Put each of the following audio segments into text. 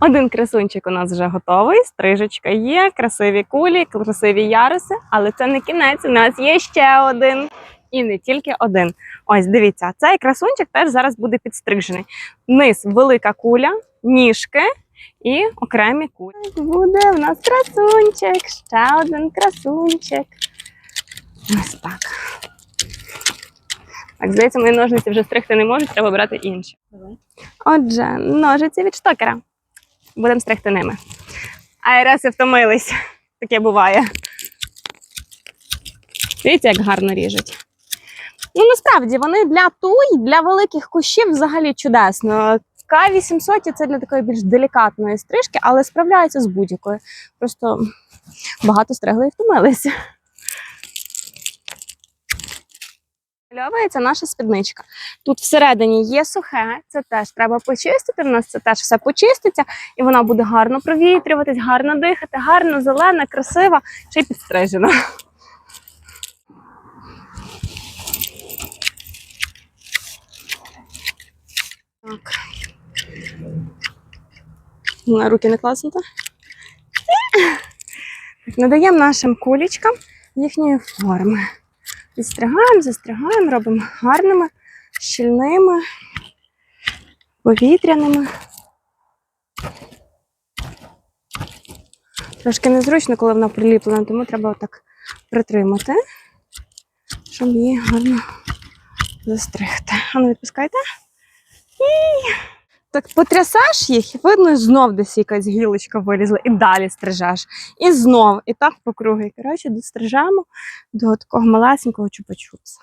Один красунчик у нас вже готовий, стрижечка є, красиві кулі, красиві яруси, але це не кінець. У нас є ще один. І не тільки один. Ось дивіться, цей красунчик теж зараз буде підстрижений. Низ велика куля, ніжки і окремі кулі. Буде в нас красунчик, ще один красунчик. Ось так. Так, здається, мої ножниці вже стригти не можуть, треба брати інші. Отже, ножиці від штокера. Будемо стригти ними. Айреси втомились. Таке буває. Дивіться, як гарно ріжуть. Ну, насправді, вони для туй, для великих кущів взагалі чудесно. К-800 це для такої більш делікатної стрижки, але справляються з будь-якою. Просто багато стригли і втомилися. Мальовується наша спідничка. Тут всередині є сухе, це теж треба почистити. У нас це теж все почиститься, і вона буде гарно провітрюватись, гарно дихати, гарно зелена, красива, ще й підстрижена. На руки не класнути. Надаємо нашим кулічкам їхньої форми. Відстригаємо, застригаємо, робимо гарними, щільними, повітряними. Трошки незручно, коли вона приліплена, тому треба отак притримати, щоб її гарно застригти. А ну відпускайте. Так потрясаєш їх, видно, знов десь якась гілочка вилізла, і далі стрижеш. І знов, і так по кругу. Коротше, дострижемо до такого малесенького чупа-чупса.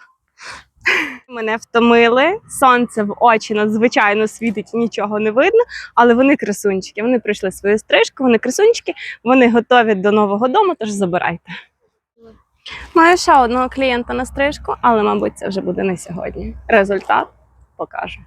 Мене втомили, сонце в очі надзвичайно світить, нічого не видно, але вони красунчики. Вони пройшли свою стрижку, вони красунчики, вони готові до нового дому, тож забирайте. Маю ще одного клієнта на стрижку, але, мабуть, це вже буде не сьогодні. Результат покажу.